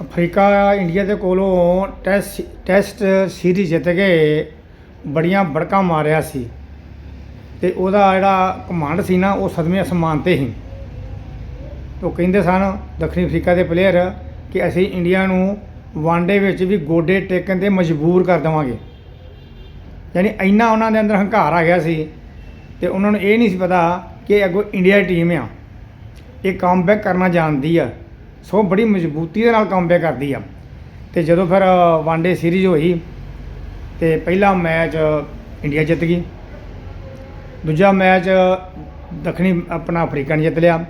Africa, India ਦੇ ਕੋਲੋਂ test test series ਜਿੱਤ ਕੇ ਬੜੀਆਂ ਬੜਕਾਂ ਮਾਰਿਆ ਸੀ। ਤੇ ਉਹਦਾ ਜਿਹੜਾ ਕਮਾਂਡ ਸੀ ਨਾ, ਉਹ ਸਦਮੇ ਅਸਮਾਨ ਤੇ ਸੀ। ਉਹ ਕਹਿੰਦੇ ਸਨ, ਦੱਖਣੀ ਅਫਰੀਕਾ ਦੇ ਪਲੇਅਰ ਕਿ ਅਸੀਂ ਇੰਡੀਆ ਨੂੰ ਵਾਨਡੇ ਵਿੱਚ ਵੀ ਗੋਡੇ ਟੇਕਣ ਤੇ ਮਜਬੂਰ ਕਰ ਦੇਵਾਂਗੇ। ਯਾਨੀ ਇੰਨਾ ਉਹਨਾਂ ਦੇ ਅੰਦਰ ਹੰਕਾਰ ਆ ਗਿਆ ਸੀ ਤੇ ਉਹਨਾਂ ਨੂੰ ਇਹ ਨਹੀਂ ਸੀ ਪਤਾ ਕਿ ਅੱਗੋਂ ਇੰਡੀਆ ਦੀ ਟੀਮ ਆ। ਇਹ ਕਮਬੈਕ ਕਰਨਾ ਜਾਣਦੀ ਆ। ਸੋ ਬੜੀ ਮਜ਼ਬੂਤੀ ਦੇ ਨਾਲ ਕਮਬੈਕ ਕਰਦੀ ਆ। ਤੇ ਜਦੋਂ ਫਿਰ ਵਨਡੇ ਸੀਰੀਜ਼ ਹੋਈ, ਤੇ ਪਹਿਲਾ ਮੈਚ ਇੰਡੀਆ ਜਿੱਤ ਗਈ। ਦੂਜਾ ਮੈਚ ਦੱਖਣੀ, ਆਪਣਾ ਅਫਰੀਕਾ ਨੇ ਜਿੱਤ ਲਿਆ।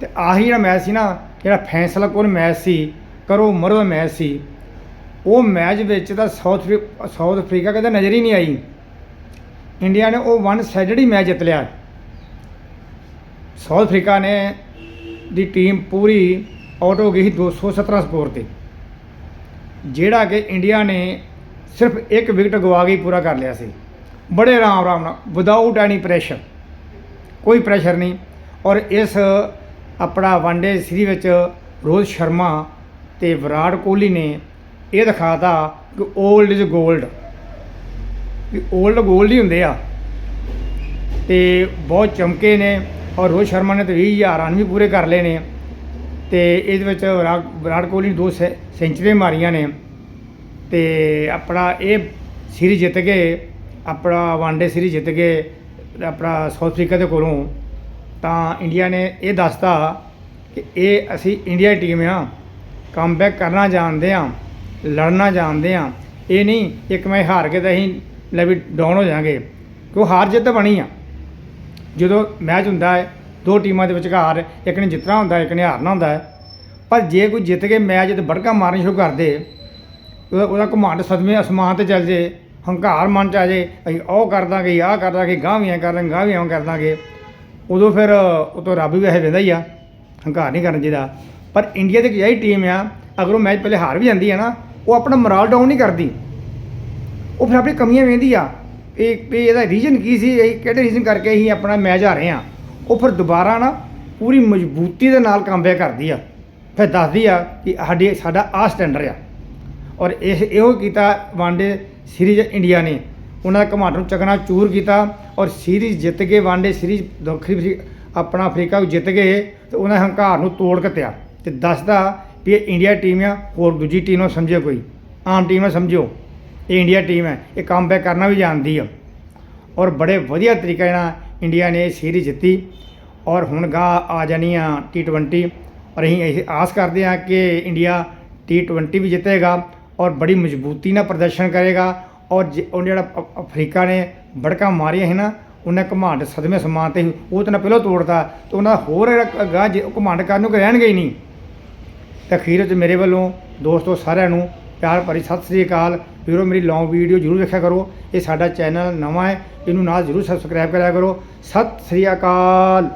ਤੇ ਆਹੀ ਜਿਹੜਾ ਮੈਚ ਸੀ ਨਾ, ਜਿਹੜਾ ਫੈਸਲਾ ਕੋਲ ਮੈਚ ਸੀ, ਕਰੋ ਮਰੋ ਦਾ ਮੈਚ ਸੀ, ਉਹ ਮੈਚ ਵਿੱਚ ਤਾਂ ਸਾਊਥ ਅਫਰੀ- ਸਾਊਥ ਅਫਰੀਕਾ ਕਦੇ ਨਜ਼ਰ ਹੀ ਨਹੀਂ ਆਈ। ਇੰਡੀਆ ਨੇ ਉਹ ਵਨ ਸਾਈਡਡ ਹੀ ਮੈਚ ਜਿੱਤ ਲਿਆ। ਸਾਊਥ ਅਫਰੀਕਾ ਨੇ ਦੀ ਟੀਮ ਪੂਰੀ ਆਊਟ ਹੋ ਗਈ ਸੀ 217 ਸਕੋਰ ਤੇ। ਜਿਹੜਾ ਕਿ ਇੰਡੀਆ ਨੇ ਸਿਰਫ ਇੱਕ ਵਿਕਟ ਗਵਾ ਕੇ ਪੂਰਾ ਕਰ ਲਿਆ ਸੀ। ਬੜੇ ਆਰਾਮ ਆਰਾਮ ਨਾਲ ਵਿਦਆਊਟ ਐਨੀ ਪ੍ਰੈਸ਼ਰ ਕੋਈ ਪ੍ਰੈਸ਼ਰ ਨਹੀਂ। ਔਰ ਇਸ ਆਪਣਾ ਵਨਡੇ ਸੀਰੀ ਵਿੱਚ ਰੋਹਿਤ ਸ਼ਰਮਾ ਤੇ ਵਿਰਾਟ ਕੋਹਲੀ ਨੇ ਇਹ ਦਿਖਾਤਾ ਕਿ 올ਡ ਇਜ਼ 골ਡ ਕਿ 올ਡ 골ਡ ਹੀ ਹੁੰਦੇ ਆ। ਤੇ ਬਹੁਤ ਚਮਕੇ ਨੇ। ਔਰ ਰੋਹਿਤ ਸ਼ਰਮਾ ਨੇ ਤਾਂ 20000 ਰਨ ਵੀ ਪੂਰੇ ਕਰ ਲਏ ਨੇ। ਤੇ ਇਹਦੇ ਵਿੱਚ ਵਿਰਾਟ ਵਿਰਾਟ ਕੋਹਲੀ ਨੇ ਦੋ ਸੈ- ਸੈਂਚਰੀਆਂ ਮਾਰੀਆਂ ਨੇ ਤੇ ਆਪਣਾ ਇਹ ਸੀਰੀਜ਼ ਜਿੱਤ ਕੇ, ਆਪਣਾ ਵਨਡੇ ਸੀਰੀਜ਼ ਜਿੱਤ ਗਏ ਆਪਣਾ ਸਾਊਥ ਅਫਰੀਕਾ ਦੇ ਕੋਲੋਂ ਤਾਂ ਇੰਡੀਆ ਨੇ ਇਹ ਦੱਸਤਾ ਕਿ ਇਹ ਅਸੀਂ ਇੰਡੀਆ ਦੀ ਟੀਮ ਆ ਕਮਬੈਕ ਕਰਨਾ ਜਾਣਦੇ ਆ, ਲੜਨਾ ਜਾਣਦੇ ਆ। ਇਹ ਨਹੀਂ, ਇੱਕ ਮੈਂ ਹਾਰ ਕੇ ਤਾਂ ਅਸੀਂ ਲੈ ਵੀ ਡਾਊਨ ਹੋ ਜਾਾਂਗੇ ਕਿਉਂ ਹਾਰ ਜਿੱਤ ਬਣੀ ਆ। ਜਦੋਂ ਮੈਚ ਹੁੰਦਾ ਹੈ ਦੋ ਟੀਮਾਂ ਦੇ ਵਿਚਕਾਰ ਇੱਕ ਨੇ ਜਿੱਤਣਾ ਹੁੰਦਾ, ਇੱਕ ਨੇ ਹਾਰਨਾ ਹੁੰਦਾ। ਪਰ ਜੇ ਕੋਈ ਜਿੱਤ ਕੇ ਮੈਚ ਤੇ ਬੜਕਾ ਮਾਰਨ ਸ਼ੁਰੂ ਕਰ ਦੇ, ਉਹਦਾ ਉਹਦਾ ਸਦਮੇ ਅਸਮਾਨ ਤੇ ਚੱਲ ਜੇ, ਹੰਕਾਰ ਮਨ ਚ ਆ ਜੇ, ਅਸੀਂ ਉਹ ਕਰ ਦਾਂਗੇ, ਆਹ ਕਰ ਦਾਂਗੇ, ਗਾਂਹ ਵੀ ਐਂ ਕਰ ਦਾਂਗੇ, ਗਾਂਹ ਵੀ ਐਂ ਕਰ ਦਾਂਗੇ, ਉਦੋਂ ਫਿਰ ਉਤੋਂ ਰੱਬ ਵੀ ਵੈਸੇ ਵੇਂਦਾ ਹੀ ਆ, ਹੰਕਾਰ ਨਹੀਂ ਕਰਨਾ ਚਾਹੀਦਾ ਪਰ ਇੰਡੀਆ ਦੀ ਇੱਕ ਅਜਿਹੀ ਟੀਮ ਆ, ਅਗਰ ਉਹ ਮੈਚ ਪਹਿਲੇ ਹਾਰ ਵੀ ਜਾਂਦੀ ਹੈ ਨਾ, ਉਹ ਆਪਣਾ ਮੋਰਲ ਡਾਊਨ ਨਹੀਂ ਕਰਦੀ। ਉਹ ਫਿਰ ਆਪਣੀ ਕਮੀਆਂ ਵੇਂਦੀ ਆ ਇਹ ਵੀ ਇਹਦਾ ਰੀਜ਼ਨ ਕੀ ਸੀ, ਇਹ ਕਿਹੜੇ ਰੀਜ਼ਨ ਕਰਕੇ ਅਸੀਂ ਆਪਣਾ ਮੈਚ ਹਾਰੇ ਆ? ਉਹ ਫਿਰ ਦੁਬਾਰਾ ਨਾ ਪੂਰੀ ਮਜ਼ਬੂਤੀ ਦੇ ਨਾਲ ਕੰਬਿਆ ਕਰਦੀ ਆ। ਫਿਰ ਦੱਸਦੀ ਆ ਕਿ ਸਾਡੀ, ਸਾਡਾ ਆ ਸਟੈਂਡਰਡ ਆ। ਔਰ ਇਹ, ਇਹੋ ਕੀਤਾ ਵਨਡੇ ਸੀਰੀਜ਼ ਇੰਡੀਆ ਨੇ। ਉਹਨਾਂ ਦਾ ਘਮਾਟ ਨੂੰ ਚੱਕਣਾ ਚੂਰ ਕੀਤਾ ਔਰ ਸੀਰੀਜ਼ ਜਿੱਤ ਕੇ ਵਨਡੇ ਸੀਰੀਜ਼ ਦੱਖਣੀ ਆਪਣਾ ਅਫਰੀਕਾ ਨੂੰ ਜਿੱਤ ਗਏ ਤੇ ਉਹਨਾਂ ਹੰਕਾਰ ਨੂੰ ਤੋੜ ਕੱਤਿਆ ਤੇ ਦੱਸਦਾ ਵੀ ਇਹ ਇੰਡੀਆ ਟੀਮ ਆ, ਹੋਰ ਦੂਜੀ ਟੀਮ ਨੂੰ ਸਮਝੇ ਕੋਈ। ਆਮ ਟੀਮ ਨੂੰ ਸਮਝਿਓ। ਇਹ ਇੰਡੀਆ ਟੀਮ ਹੈ ਇਹ ਕੰਮ ਬੈਕ ਕਰਨਾ ਵੀ ਜਾਣਦੀ ਆ। ਔਰ ਬੜੇ ਵਧੀਆ ਤਰੀਕੇ ਨਾਲ ਇੰਡੀਆ ਨੇ ਸੀਰੀਜ਼ ਜਿੱਤੀ ਔਰ ਹੁਣ ਗਾ ਆ ਜਾਣੀ ਆ T20 ਔਰ ਅਸੀਂ ਇਹ ਆਸ ਕਰਦੇ ਹਾਂ ਕਿ ਇੰਡੀਆ T20 ਵੀ ਜਿੱਤੇਗਾ ਔਰ ਬੜੀ ਮਜ਼ਬੂਤੀ ਨਾਲ ਪ੍ਰਦਰਸ਼ਨ ਕਰੇਗਾ ਔਰ ਜੇ- ਉਹ ਜਿਹੜਾ ਅਫਰੀਕਾ ਨੇ ਬੜਕਾ ਮਾਰੀਆਂ ਸੀ ਨਾ ਉਹਨਾਂ ਘਮਾਂਡ ਸਦਮੇ ਸਮਾਨ ਤੇ ਸੀ, ਉਹ ਤਾਂ ਨਾ ਪਹਿਲਾਂ ਤੋੜਤਾ ਤੇ ਉਹਨਾਂ ਦਾ ਹੋਰ ਗਾ ਜੇ ਉਹ ਘਮਾਂਡ ਕਰਨ ਨੂੰ ਕੋਈ ਰਹਿਣਗੇ ਹੀ ਨਹੀਂ। ਤੇ ਅਖੀਰ ਵਿੱਚ ਮੇਰੇ ਵੱਲੋਂ ਦੋਸਤੋ ਸਾਰਿਆਂ ਨੂੰ ਪਿਆਰ ਭਰੀ ਸਤਿ ਸ੍ਰੀ ਅਕਾਲ। ਵੀਰੋ, ਮੇਰੀ ਲੌਂਗ ਵੀਡੀਓ ਜਰੂਰ ਵੇਖਿਆ ਕਰੋ। ਇਹ ਸਾਡਾ ਚੈਨਲ ਨਵਾਂ ਹੈ। ਇਹਨੂੰ ਨਾਲ ਜਰੂਰ ਸਬਸਕ੍ਰਾਈਬ ਕਰਿਆ ਕਰੋ। ਸਤਿ ਸ੍ਰੀ ਅਕਾਲ।